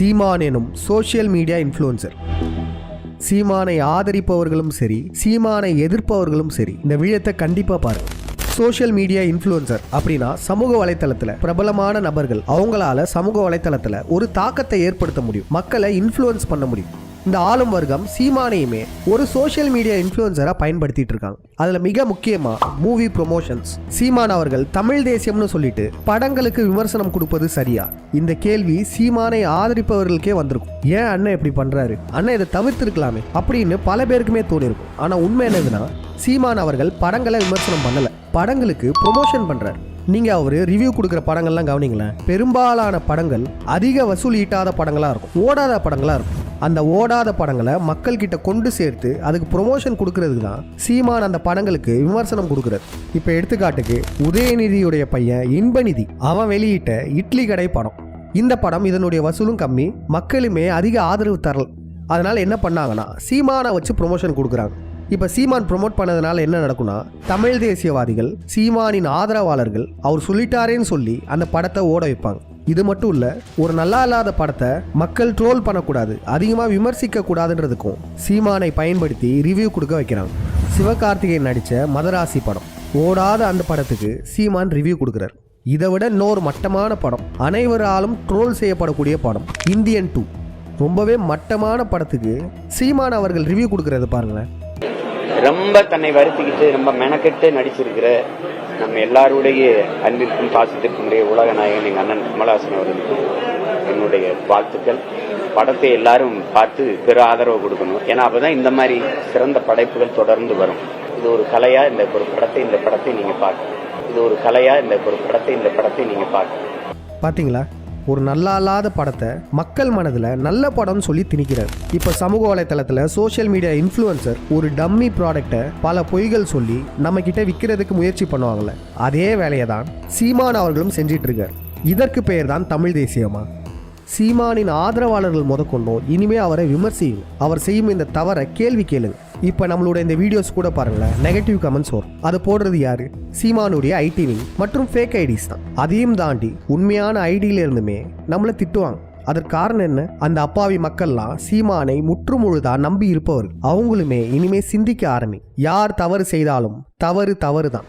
சீமான் எனும் social media influencer சீமானை ஆதரிப்பவர்களும் சரி சீமானை எதிர்ப்பவர்களும் சரி இந்த விழத்தை கண்டிப்பாக பாருங்க. சோஷியல் மீடியா இன்ஃப்ளூயன்சர் அப்படின்னா சமூக வலைத்தளத்தில் பிரபலமான நபர்கள் அவங்களால சமூக வலைத்தளத்தில் ஒரு தாக்கத்தை ஏற்படுத்த முடியும். மக்களை இன்ஃப்ளூயன்ஸ் பண்ண முடியும். இந்த ஆளும் வர்க்கம் சீமானையுமே ஒரு சோஷியல் மீடியா இன்ஃப்ளூயன்சரா பயன்படுத்திட்டு இருக்காங்க. அதுல மிக முக்கியமா மூவி ப்ரொமோஷன்ஸ் சீமான் அவர்கள் தமிழ் தேசியம்னு சொல்லிட்டு படங்களுக்கு விமர்சனம் கொடுப்பது சரியா? இந்த கேள்வி சீமானை ஆதரிப்பவர்களுக்கே வந்திருக்கும். ஏன் அண்ணன் இப்படி பண்றாரு? அண்ணன் இதை தவிர்த்திருக்கலாமே அப்படின்னு பல பேருக்குமே தோணிருக்கும். ஆனா உண்மை என்னதுன்னா சீமான் அவர்கள் படங்களை விமர்சனம் பண்ணல. படங்களுக்கு ப்ரொமோஷன் பண்றாரு. நீங்க அவரு ரிவ்யூ கொடுக்குற படங்கள்லாம் கவனிங்களேன். பெரும்பாலான படங்கள் அதிக வசூல் ஈட்டாத படங்களா இருக்கும். ஓடாத படங்களா இருக்கும். அந்த ஓடாத படங்களை மக்கள் கிட்ட கொண்டு சேர்த்து அதுக்கு ப்ரொமோஷன் கொடுக்கறதுக்கு தான் சீமான் அந்த படங்களுக்கு விமர்சனம் கொடுக்குறாரு. இப்போ எடுத்துக்காட்டுக்கு உதயநிதியுடைய பையன் இன்பநிதி. அவன் வெளியிட்ட இட்லி கடை படம். இந்த படம் இதனுடைய வசூலும் கம்மி மக்களுமே அதிக ஆதரவு தரல. அதனால் என்ன பண்ணாங்கன்னா சீமானை வச்சு ப்ரொமோஷன் கொடுக்குறாங்க. இப்போ சீமான் ப்ரொமோட் பண்ணதுனால என்ன நடக்கும்னா தமிழ் தேசியவாதிகள் சீமானின் ஆதரவாளர்கள் அவர் சொல்லிட்டாரேன்னு சொல்லி அந்த படத்தை ஓட வைப்பாங்க. இது மட்டும் இல்ல ஒரு நல்லா இல்லாத படத்தை மக்கள் ட்ரோல் பண்ணக்கூடாது அதிகமாக விமர்சிக்க கூடாதுன்றதுக்கும் சீமானை பயன்படுத்தி ரிவ்யூ கொடுக்க வைக்கிறாங்க. சிவகார்த்திகேயன் நடித்த மதராசி படம். ஓடாத அந்த படத்துக்கு சீமான் ரிவ்யூ கொடுக்குறாரு. இதை விட இன்னொரு மட்டமான படம் அனைவராலும் ட்ரோல் செய்யப்படக்கூடிய படம் இந்தியன் டூ ரொம்பவே மட்டமான படத்துக்கு சீமான் அவர்கள் ரிவ்யூ கொடுக்கறது பாருங்களேன். ரொம்ப தன்னை வருத்திக்கிட்டு ரொம்ப மெனக்கெட்டு நடிச்சிருக்கிற நம்ம எல்லாருடைய அன்பிற்கும் பாசத்திற்கும் உடைய உலக நாயகன் எங்கள் அண்ணன் கமலஹாசன் அவர்களுக்கு என்னுடைய வாழ்த்துக்கள். படத்தை எல்லாரும் பார்த்து பெரு ஆதரவு கொடுக்கணும். ஏன்னா அப்பதான் இந்த மாதிரி சிறந்த படைப்புகள் தொடர்ந்து வரும். இது ஒரு கலையா இந்த ஒரு படத்தை இந்த படத்தை நீங்க பார்க்கணும். இது ஒரு கலையா இந்த ஒரு படத்தை இந்த படத்தை நீங்க பார்க்கணும். பாத்தீங்களா? ஒரு நல்லா இல்லாத படத்தை மக்கள் மனதில் நல்ல படம்னு சொல்லி திணிக்கிறார். இப்போ சமூக வலைத்தளத்தில் சோஷியல் மீடியா இன்ஃப்ளூயன்சர் ஒரு டம்மி ப்ராடக்ட்டை பல பொய்கள் சொல்லி நம்ம கிட்ட விற்கிறதுக்கு முயற்சி பண்ணுவாங்கள்ல அதே வேலையை தான் சீமான் அவர்களும் செஞ்சிட்டு இருக்கார். இதற்கு பெயர் தான் தமிழ் தேசியமா? சீமானின் ஆதரவாளர்கள் முதற்கொண்டும். இனிமே அவரை விமர்சியுங்க அவர் செய்யும் இந்த தவறை கேள்வி கேளுங்க இப்போ நம்மளோட இந்த வீடியோஸ் கூட பாருங்களேன். நெகட்டிவ் கமெண்ட்ஸ் வரும். அது போடுறது யாரு? சீமானுடைய ஐடி விங் மற்றும் ஃபேக் ஐடிஸ் தான். அதையும் தாண்டி உண்மையான ஐடியில இருந்துமே நம்மளை திட்டுவாங்க. அதற்கு காரணம் என்ன? அந்த அப்பாவி மக்கள்லாம் சீமானை முற்றுமுழுதா நம்பி இருப்பவர்கள். அவங்களுமே இனிமே சிந்திக்க ஆரம்பி. யார் தவறு செய்தாலும் தவறு தவறு தான்